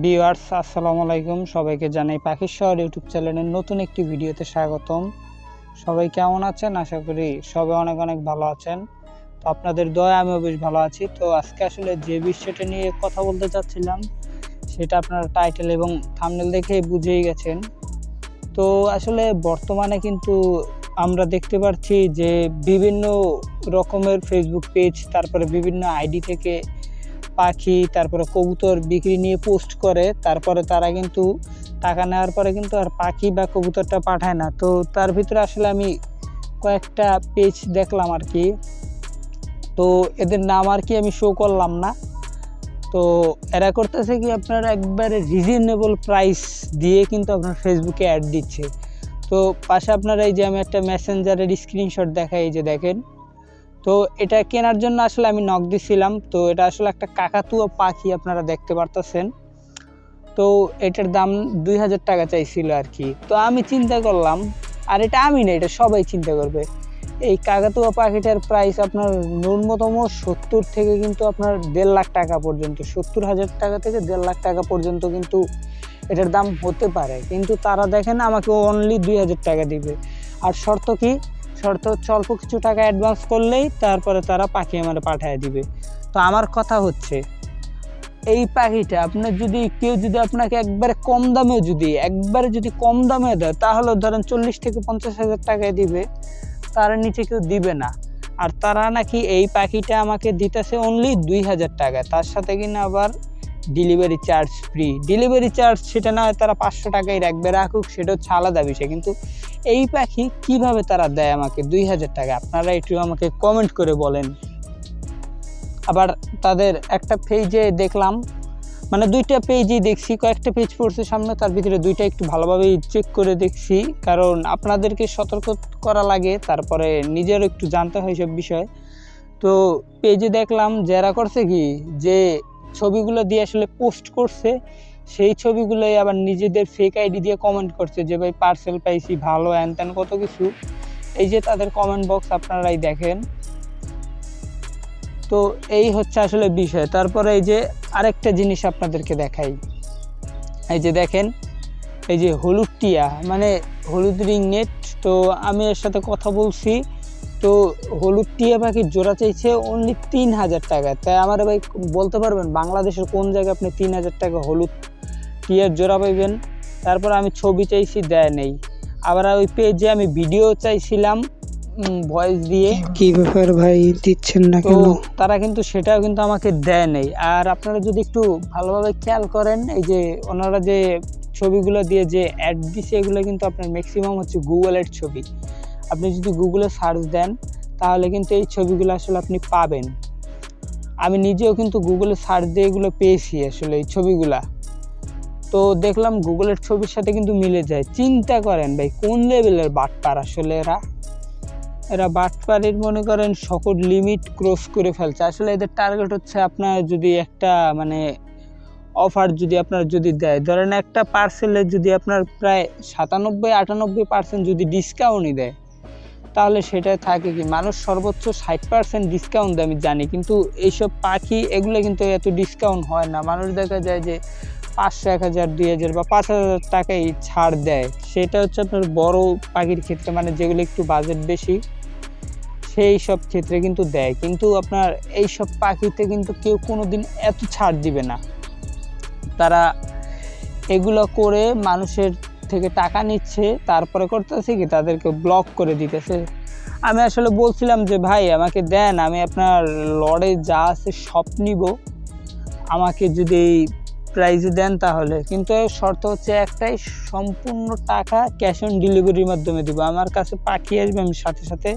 Viewers, আসসালামু আলাইকুম। সবাইকে জানাই পাখির শহর ইউটিউব চ্যানেলের নতুন একটি ভিডিওতে স্বাগতম। সবাই কেমন আছেন? আশা করি সবাই অনেক অনেক ভালো আছেন। তো আপনাদের দয়া, আমিও বেশ ভালো আছি। তো আজকে আসলে যে বিষয়টা নিয়ে কথা বলতে চাচ্ছিলাম, সেটা আপনারা টাইটেল এবং থামনেল দেখে বুঝেই গেছেন। তো আসলে বর্তমানে কিন্তু আমরা দেখতে পাচ্ছি যে বিভিন্ন রকমের ফেসবুক পেজ তারপরে বিভিন্ন আইডি থেকে পাখি, তারপরে কবুতর বিক্রি নিয়ে পোস্ট করে, তারপরে তারা কিন্তু টাকা নেওয়ার পরে কিন্তু আর পাখি বা কবুতরটা পাঠায় না। তো তার ভিতরে আসলে আমি কয়েকটা পেজ দেখলাম আর কি। তো এদের নাম আর কি আমি শো করলাম না। তো এরা করতেছে কি, আপনার একবারে রিজনেবল প্রাইস দিয়ে কিন্তু আপনার ফেসবুকে অ্যাড দিচ্ছে। তো পাশে আপনারা এই যে আমি একটা মেসেঞ্জারের স্ক্রিনশট দেখাই, এই যে দেখেন। তো এটা কেনার জন্য আসলে আমি নক দিছিলাম। তো এটা আসলে একটা কাকাতুয়া পাখি আপনারা দেখতে পারতেছেন। তো এটার দাম দুই হাজার টাকা চাইছিল আর কি। তো আমি চিন্তা করলাম, আর এটা আমি না, এটা সবাই চিন্তা করবে। এই কাকাতুয়া পাখিটার প্রাইস আপনার ন্যূনতম সত্তর থেকে কিন্তু আপনার দেড় লাখ টাকা পর্যন্ত, সত্তর হাজার টাকা থেকে দেড় লাখ টাকা পর্যন্ত কিন্তু এটার দাম হতে পারে। কিন্তু তারা দেখেন আমাকে অনলি দুই হাজার টাকা দিবে। আর শর্ত কি? শর্ত হচ্ছে অল্প কিছু টাকা অ্যাডভান্স করলেই তারপরে তারা পাখি আমার পাঠিয়ে দিবে। তো আমার কথা হচ্ছে, এই পাখিটা আপনার যদি, কেউ যদি আপনাকে একবারে কম দামেও যদি, একবারে যদি কম দামে দেয়, তাহলে ধরেন চল্লিশ থেকে পঞ্চাশ হাজার টাকায় দিবে, তার নিচে কেউ দিবে না। আর তারা নাকি এই পাখিটা আমাকে দিতেছে অনলি দুই হাজার টাকা, তার সাথে কিনা আবার delivery charge free delivery charge সেটা না হয় তারা পাঁচশো টাকাই রাখবে, রাখুক, সেটা হচ্ছে আলাদা বিষয়। কিন্তু এই পাখি কীভাবে তারা দেয় আমাকে? দুই হাজার টাকা। আপনারা একটু আমাকে কমেন্ট করে বলেন। আবার তাদের একটা পেজে দেখলাম মানে দুইটা পেজই দেখছি, কয়েকটা পেজ পড়ছে সামনে, তার ভিতরে দুইটা একটু ভালোভাবেই চেক করে দেখছি। কারণ আপনাদেরকে সতর্ক করা লাগে, তারপরে নিজেরও একটু জানতে হয় সব বিষয়। তো পেজে দেখলাম যারা করছে কি? যে ছবিগুলো দিয়ে আসলে পোস্ট করছে, সেই ছবিগুলোই আবার নিজেদের ফেক আইডি দিয়ে কমেন্ট করছে যে, ভাই পার্সেল পাইছি, ভালো হ্যান ত্যান কত কিছু? এই যে তাদের কমেন্ট বক্স আপনারাই দেখেন। তো এই হচ্ছে আসলে বিষয়। তারপরে এই যে আরেকটা জিনিস আপনাদেরকে দেখাই। এই যে দেখেন, এই যে হলুদ টিয়া মানে হলুদ রিং নেট, তো আমি এর সাথে কথা বলছি। তো হলুদ টিয়া পাখির জোড়া চাইছে অনলি তিন হাজার টাকা। তাই আমার ভাই বলতে পারবেন বাংলাদেশের কোন জায়গায় আপনি তিন হাজার টাকা হলুদ টিয়ার জোড়া পাইবেন? তারপর আমি ছবি চাইছি দেয় নেই। আবার ওই পেজে আমি ভিডিও চাইছিলাম ভয়েস দিয়ে। কি ব্যাপার ভাই দিচ্ছেন না কেন? তারা কিন্তু সেটাও কিন্তু আমাকে দেয় নেই। আর আপনারা যদি একটু ভালোভাবে খেয়াল করেন এই যে ওনারা যে ছবিগুলো দিয়ে যে অ্যাড দিছে এগুলো কিন্তু আপনার ম্যাক্সিমাম হচ্ছে গুগলের ছবি। আপনি যদি গুগলে সার্চ দেন, তাহলে কিন্তু এই ছবিগুলো আসলে আপনি পাবেন। আমি নিজেও কিন্তু গুগলে সার্চ দিয়ে এগুলো পেয়েছি আসলে এই ছবিগুলা। তো দেখলাম গুগলের ছবির সাথে কিন্তু মিলে যায়। চিন্তা করেন ভাই, কোন লেভেলের বাটপার আসলে এরা? এরা বাটপাড়ির মনে করেন সকল লিমিট ক্রস করে ফেলছে। আসলে এদের টার্গেট হচ্ছে আপনার যদি একটা মানে অফার যদি আপনার যদি দেয়, ধরেন একটা পার্সেলের যদি আপনার প্রায় সাতানব্বই আটানব্বই পার্সেন্ট যদি ডিসকাউন্টই দেয় তাহলে সেটা থাকে কি, মানুষ সর্বোচ্চ ষাট পার্সেন্ট ডিসকাউন্ট আমি জানি। কিন্তু এইসব পাখি, এগুলো কিন্তু এত ডিসকাউন্ট হয় না। মানুষ দেখা যায় যে পাঁচশো, এক হাজার, দুই হাজার বা পাঁচ হাজার টাকাই ছাড় দেয়। সেটা হচ্ছে আপনার বড় পাখির ক্ষেত্রে মানে যেগুলো একটু বাজেট বেশি, সেই সব ক্ষেত্রে কিন্তু দেয়। কিন্তু আপনার এই সব পাখিতে কিন্তু কেউ কোনো দিন এত ছাড় দিবে না। তারা এগুলো করে মানুষের থেকে টাকা নিচ্ছে, তারপরে করতেছে কি, তাদেরকে ব্লক করে দিতেছে। আমি আসলে বলছিলাম যে, ভাই, আমাকে দেন, আমি আপনার লড়ে যা আছে সব নিব। আমাকে যদি এই প্রাইজে দেন তাহলে। কিন্তু শর্ত হচ্ছে একটাই, সম্পূর্ণ টাকা ক্যাশ অন ডেলিভারির মাধ্যমে দিব। আমার কাছে পাখি আসবে, আমি সাথে সাথে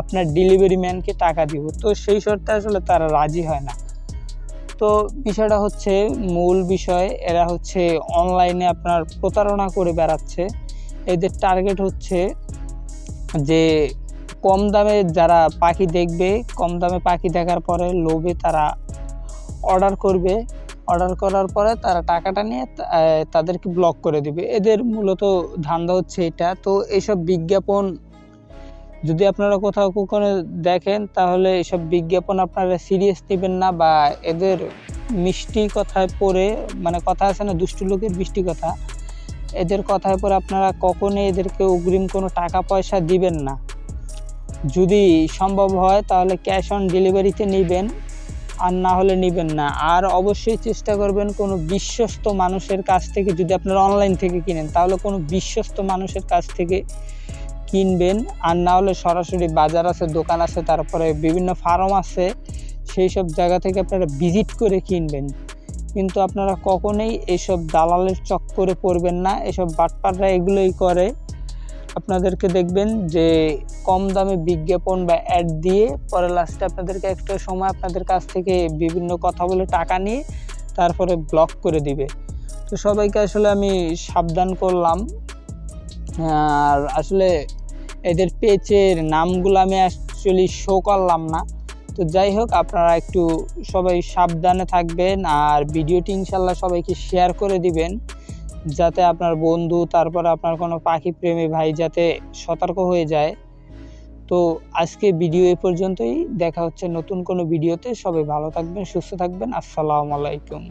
আপনার ডেলিভারি ম্যানকে টাকা দিব। তো সেই শর্তে আসলে তারা রাজি হয় না। তো বিষয়টা হচ্ছে মূল বিষয়, এরা হচ্ছে অনলাইনে আপনার প্রতারণা করে বেড়াচ্ছে। এদের টার্গেট হচ্ছে যে কম দামে যারা পাখি দেখবে, কম দামে পাখি দেখার পরে লোভে তারা অর্ডার করবে। অর্ডার করার পরে তারা টাকাটা নিয়ে তাদেরকে ব্লক করে দিবে। এদের মূলত ধান্দা হচ্ছে এটা। তো এইসব বিজ্ঞাপন যদি আপনারা কোথাও কখনো দেখেন, তাহলে এসব বিজ্ঞাপন আপনারা সিরিয়াস নেবেন না বা এদের মিষ্টি কথায় পড়ে মানে কথা আছে না, দুষ্টু লোকের মিষ্টি কথা, এদের কথায় পরে আপনারা কখনোই এদেরকে অগ্রিম কোনো টাকা পয়সা দিবেন না। যদি সম্ভব হয়, তাহলে ক্যাশ অন ডেলিভারিতে নেবেন, আর না হলে নেবেন না। আর অবশ্যই চেষ্টা করবেন কোনো বিশ্বস্ত মানুষের কাছ থেকে যদি আপনারা অনলাইন থেকে কিনেন, তাহলে কোনো বিশ্বস্ত মানুষের কাছ থেকে কিনবেন, আর না হলে সরাসরি বাজার আছে, দোকান আছে, তারপরে বিভিন্ন ফার্ম আছে, সেই সব জায়গা থেকে আপনারা ভিজিট করে কিনবেন। কিন্তু আপনারা কখনোই এইসব দালালের চক্করে পড়বেন না, এসব বাটপাররা এগুলোই করে। আপনাদেরকে দেখবেন যে কম দামে বিজ্ঞাপন বা অ্যাড দিয়ে পরে লাস্টে আপনাদেরকে একটা সময় আপনাদের কাছ থেকে বিভিন্ন কথা বলে টাকা নিয়ে তারপরে ব্লক করে দিবে। তো সবাইকে আসলে আমি সাবধান করলাম। আর আসলে এদের পেজের নামগুলো আমি অ্যাকচুয়ালি শো করলাম না। তো যাই হোক, আপনারা একটু সবাই সাবধানে থাকবেন আর ভিডিওটি ইনশাল্লাহ সবাইকে শেয়ার করে দিবেন, যাতে আপনার বন্ধু, তারপর আপনার কোনো পাখি প্রেমী ভাই যাতে সতর্ক হয়ে যায়। তো আজকে ভিডিও এ পর্যন্তই, দেখা হচ্ছে নতুন কোনো ভিডিওতে। সবাই ভালো থাকবেন, সুস্থ থাকবেন। আসসালামু আলাইকুম।